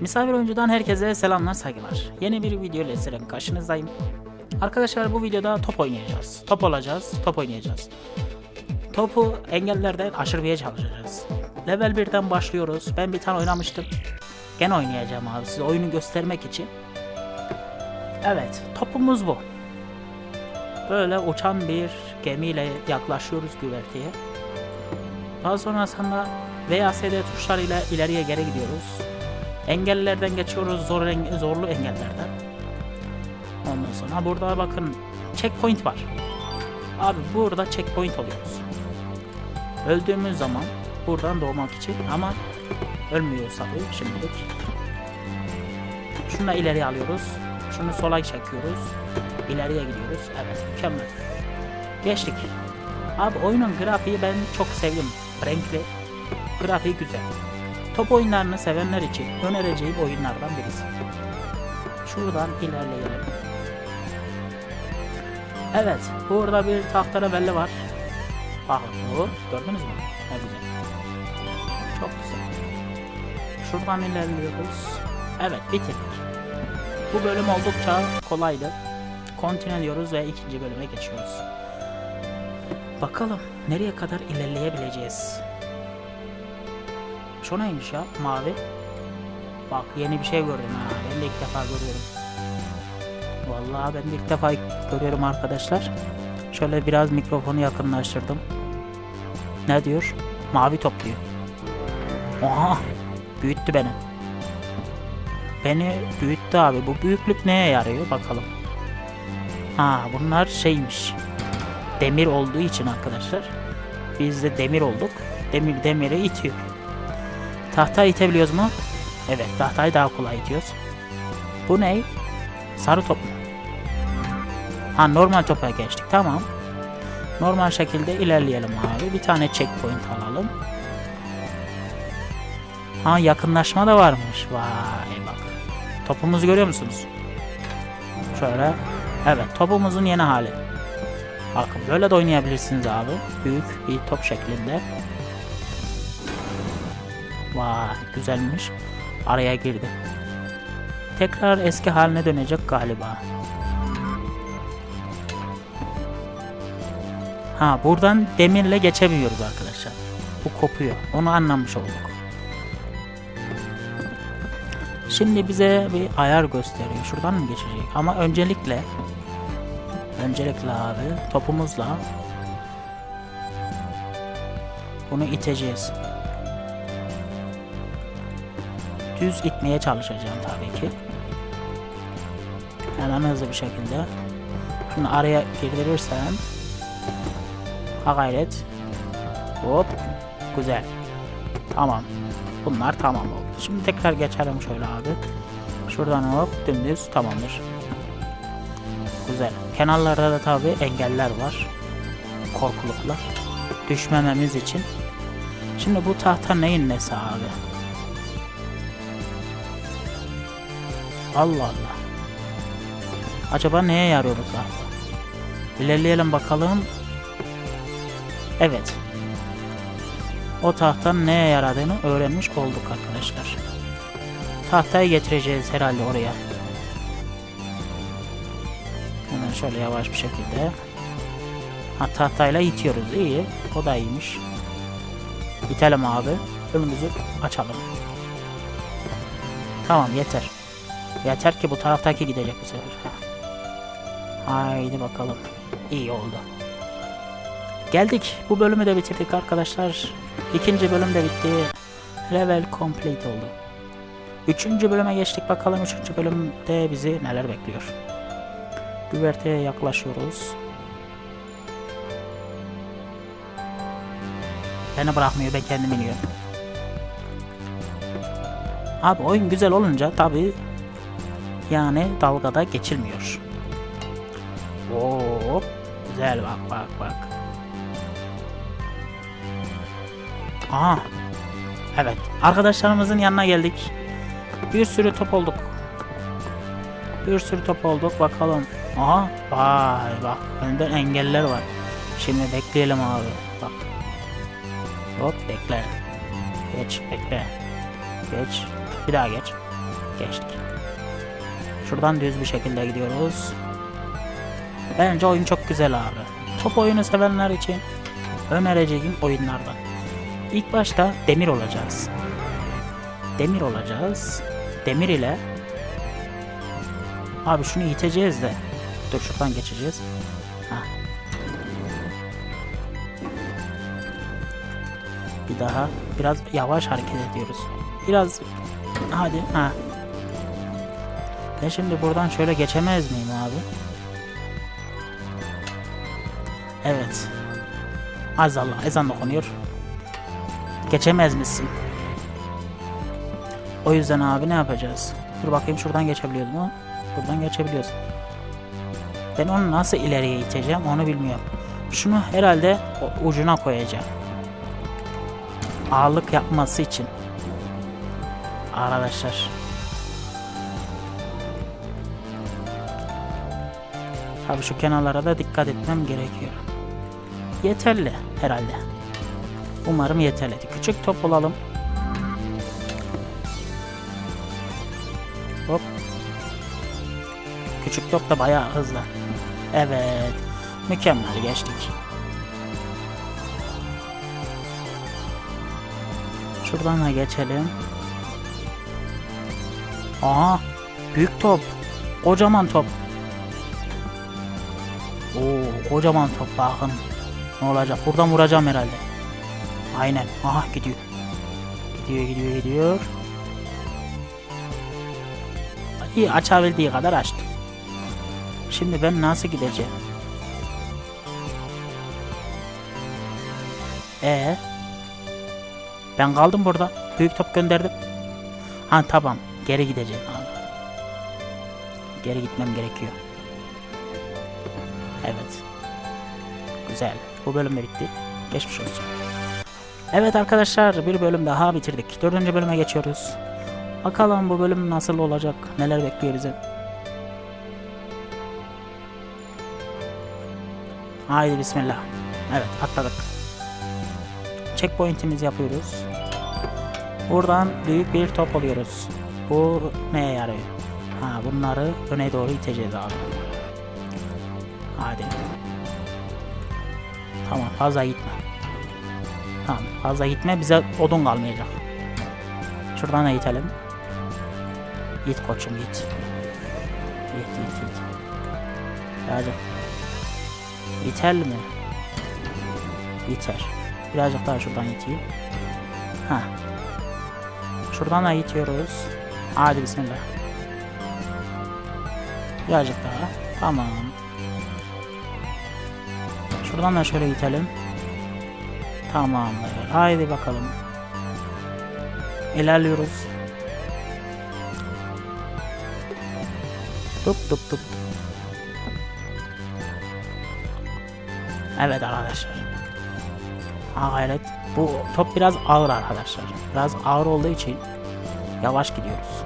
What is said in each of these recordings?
Misafir oyuncudan herkese selamlar saygılar. Yeni bir video ile sizlerin karşınızdayım. Arkadaşlar bu videoda top oynayacağız. Top olacağız, top oynayacağız. Topu engellerden aşırmaya çalışacağız. Level 1'den başlıyoruz. Ben bir tane oynamıştım. Gene oynayacağım abi size oyunu göstermek için. Evet, topumuz bu. Böyle uçan bir gemiyle yaklaşıyoruz güverteye. Daha sonrasında VASD tuşlarıyla ileriye geri gidiyoruz. Engellerden geçiyoruz, zor enge- zorlu engellerden. Ondan sonra burada bakın checkpoint var. Abi burada checkpoint oluyoruz. Öldüğümüz zaman buradan doğmak için ama ölmüyoruz tabii şimdilik. Şunu da ileriye alıyoruz. Şunu sola çekiyoruz. İleriye gidiyoruz. Evet mükemmel. Geçtik. Abi oyunun grafiği ben çok sevdim. Renkli. Grafiği güzel. Top oyunlarını sevenler için önereceğim oyunlardan birisi. Şuradan ilerleyelim. Evet, burada bir tahterebelli var. Bakın bu, gördünüz mü? Ne güzel. Çok güzel. Şuradan ilerliyoruz. Evet, bitirdik. Bu bölüm oldukça kolaydı. Continue diyoruz ve ikinci bölüme geçiyoruz. Bakalım nereye kadar ilerleyebileceğiz. Şu neymiş ya mavi? Bak yeni bir şey gördüm ha. Ben de ilk defa görüyorum. Vallahi ben de ilk defa görüyorum arkadaşlar. Şöyle biraz mikrofonu yakınlaştırdım. Ne diyor? Mavi topluyor. Oha! Büyüttü beni. Beni büyüttü abi. Bu büyüklük neye yarıyor bakalım. Ha bunlar şeymiş. Demir olduğu için arkadaşlar. Biz de demir olduk. Demir demiri itiyor. Tahta itebiliyoruz mu? Evet tahtayı daha kolay itiyoruz. Bu ne? Sarı top mu? Ha normal topa geçtik tamam. Normal şekilde ilerleyelim abi. Bir tane checkpoint alalım. Ha yakınlaşma da varmış. Vay bak. Topumuzu görüyor musunuz? Şöyle. Evet topumuzun yeni hali. Bakın böyle de oynayabilirsiniz abi. Büyük bir top şeklinde. Vay güzelmiş. Araya girdi. Tekrar eski haline dönecek galiba. Ha buradan demirle geçemiyoruz arkadaşlar. Bu kopuyor. Onu anlamış olduk. Şimdi bize bir ayar gösteriyor. Şuradan mı geçecek? Ama öncelikle öncelikle abi topumuzla bunu iteceğiz. Düz itmeye çalışacağım tabii ki. Hemen hızlı bir şekilde. Şunu araya girdirirsem Ha gayret. Hop. Güzel. Tamam. Bunlar tamam oldu. Şimdi tekrar geçelim şöyle abi. Şuradan hop dümdüz tamamdır. Güzel. Kenarlarda da tabi engeller var. Korkuluklar. Düşmememiz için. Şimdi bu tahta neyin nesi abi? Allah Allah. Acaba neye yarıyor bu tahta? İlerleyelim bakalım. Evet. O tahtanın neye yaradığını öğrenmiş olduk arkadaşlar. Tahtayı getireceğiz herhalde oraya. Hemen şöyle yavaş bir şekilde. Ha tahtayla itiyoruz. İyi. O da iyiymiş. İtelim abi. Önümüzü açalım. Tamam yeter. Yeter ki bu taraftaki gidecek bu sefer. Haydi bakalım. İyi oldu. Geldik. Bu bölümü de bitirdik arkadaşlar. İkinci bölüm de bitti. Level complete oldu. Üçüncü bölüme geçtik. Bakalım üçüncü bölümde bizi neler bekliyor. Güverteye yaklaşıyoruz. Beni bırakmıyor. Ben kendim iniyorum. Abi oyun güzel olunca tabi yani dalgada geçilmiyor. Hop. Güzel bak bak bak. Aha. Evet. Arkadaşlarımızın yanına geldik. Bir sürü top olduk. Bir sürü top olduk. Bakalım. Aha. Vay bak. Önden engeller var. Şimdi bekleyelim abi. Bak. Hop bekle. Geç bekle. Geç. Bir daha geç. Geçtik. Şuradan düz bir şekilde gidiyoruz. Bence oyun çok güzel abi. Top oyunu sevenler için önereceğim oyunlardan. İlk başta demir olacağız. Demir olacağız. Demir ile Abi şunu iteceğiz de. Dur şuradan geçeceğiz. Hah. Bir daha biraz yavaş hareket ediyoruz. Biraz hadi ha. Ben şimdi buradan şöyle geçemez miyim abi? Evet. Azallah ezan okunuyor. Geçemez misin? O yüzden abi ne yapacağız? Dur bakayım şuradan geçebiliyoruz mu? Buradan geçebiliyoruz. Ben onu nasıl ileriye iteceğim onu bilmiyorum. Şunu herhalde ucuna koyacağım. Ağırlık yapması için. Arkadaşlar. Tabii şu kenarlara da dikkat etmem gerekiyor. Yeterli herhalde. Umarım yeterli. Küçük top olalım. Hop. Küçük top da bayağı hızlı. Evet. Mükemmel geçtik. Şuradan da geçelim. Aha. Büyük top. Kocaman top. Oo, kocaman top bakın. Ne olacak? Buradan vuracağım herhalde. Aynen. Aha gidiyor. Gidiyor gidiyor gidiyor. İyi açabildiği kadar açtı. Şimdi ben nasıl gideceğim? Ee, ben kaldım burada. Büyük top gönderdim. Ha tamam. Geri gideceğim. Geri gitmem gerekiyor. Evet. Güzel. Bu bölüm de bitti. Geçmiş olsun. Evet arkadaşlar bir bölüm daha bitirdik. Dördüncü bölüme geçiyoruz. Bakalım bu bölüm nasıl olacak? Neler bekliyor bizi? Haydi bismillah. Evet atladık. Checkpoint'imizi yapıyoruz. Buradan büyük bir top alıyoruz. Bu neye yarıyor? Ha bunları öne doğru iteceğiz abi. Hadi. Tamam fazla gitme. Tamam fazla gitme bize odun kalmayacak. Şuradan da. Git koçum git. Git git git. Birazcık. İter mi? İter. Birazcık daha şuradan iteyim. Ha. Şuradan da itiyoruz. Hadi bismillah. Birazcık daha. Tamam. Şuradan da şöyle itelim. Tamamdır. Haydi bakalım. İlerliyoruz. Tıp tıp tıp. Evet arkadaşlar. Ha gayret. Bu top biraz ağır arkadaşlar. Biraz ağır olduğu için yavaş gidiyoruz.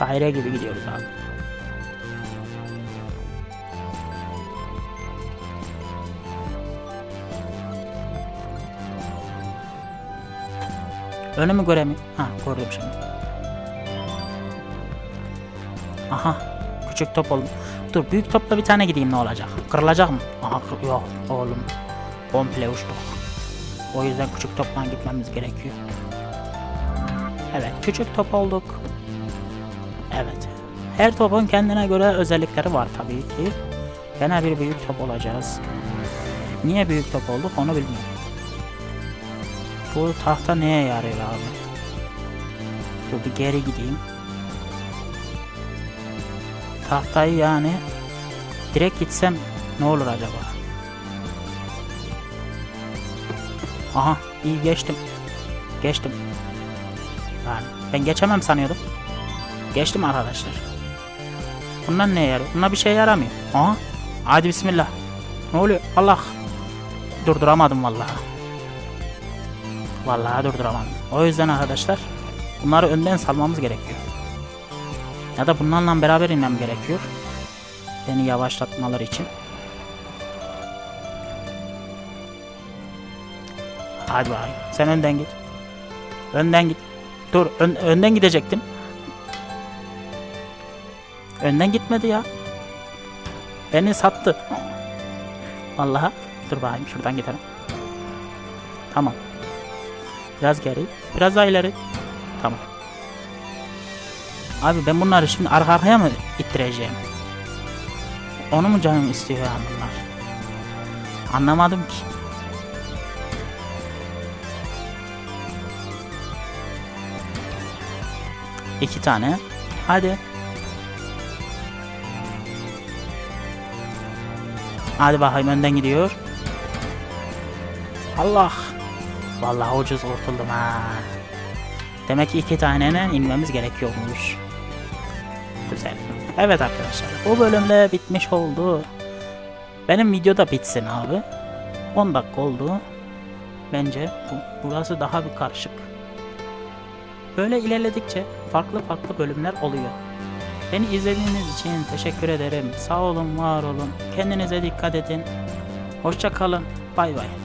Daire gibi gidiyoruz abi. Önümü göremiyorum. Ha gördüm şimdi. Aha küçük top oğlum. Dur büyük topla bir tane gideyim ne olacak? Kırılacak mı? Aha yok oğlum. Komple uçtuk. O yüzden küçük topla gitmemiz gerekiyor. Evet küçük top olduk. Evet. Her topun kendine göre özellikleri var tabii ki. Gene bir büyük top olacağız. Niye büyük top olduk onu bilmiyorum. Bu tahta neye yarıyor abi? Dur bir geri gideyim. Tahtayı yani direkt gitsem ne olur acaba? Aha iyi geçtim. Geçtim. Yani ben geçemem sanıyordum. Geçtim arkadaşlar. Bundan ne yarıyor? Bunlar bir şey yaramıyor. Aha. Hadi bismillah. Ne oluyor? Allah. Durduramadım vallahi. Vallahi durduramadım. O yüzden arkadaşlar bunları önden salmamız gerekiyor. Ya da bunlarla beraber inmem gerekiyor. Beni yavaşlatmaları için. Hadi bakayım. Sen önden git. Önden git. Dur ön- önden gidecektim. Önden gitmedi ya. Beni sattı. Vallahi dur bakayım şuradan gidelim. Tamam. Biraz geri. Biraz daha ileri. Tamam. Abi ben bunları şimdi arka arkaya mı ittireceğim? Onu mu canım istiyor ya bunlar? Anlamadım ki. İki tane. Hadi. Hadi bakayım önden gidiyor. Allah. Vallahi ucuz kurtuldum ha. Demek ki iki taneyle inmemiz gerekiyormuş. Güzel. Evet arkadaşlar bu bölümde bitmiş oldu. Benim video da bitsin abi. 10 dakika oldu. Bence bu, burası daha bir karışık. Böyle ilerledikçe farklı farklı bölümler oluyor. Beni izlediğiniz için teşekkür ederim. Sağ olun, var olun. Kendinize dikkat edin. Hoşça kalın. Bay bay.